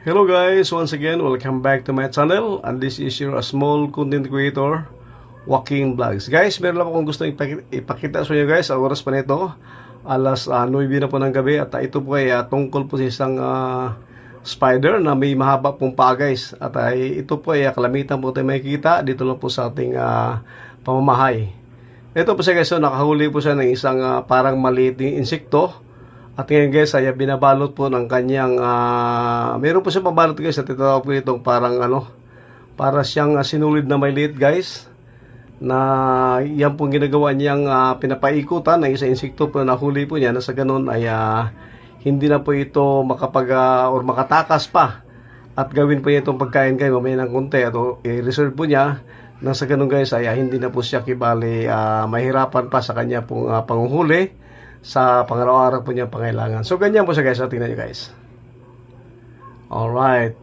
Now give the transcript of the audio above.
Hello guys, once again, welcome back to my channel and this is your small content creator, Joaquin Vlogs. Guys, meron lang akong gusto ipakita, sa inyo guys, oras pa nito, alas uh, 9 na po ng gabi at ah, ito po ay ah, tungkol po sa isang ah, spider na may mahaba pong paa guys. At ay ito po ay ah, kalamitan po tayo makikita dito lang po sa ating ah, pamamahay. Ito po siya guys, so, nakahuli po siya ng isang ah, parang maliit na insekto. At ngayon guys, ay binabalot po ng kanyang, ah, meron po siya pabalot guys, at ito po itong parang ano, para siyang ah, sinulid na maliit guys, na yan pong ginagawa niyang ah, pinapaikutan ng isang insekto po na huli po niya, na sa ganun ay ah, hindi na po ito makapag, ah, or makatakas pa. At gawin po niya itong pagkain kayo mamaya ng konti. At o, i-reserve po niya. Nang sa ganun guys ay ah, hindi na po siya kibali ah, mahirapan pa sa kanya pong ah, panguhuli sa pangaraw-araw po niya pangailangan. So ganyan po siya guys, so, tingnan niyo guys. Alright.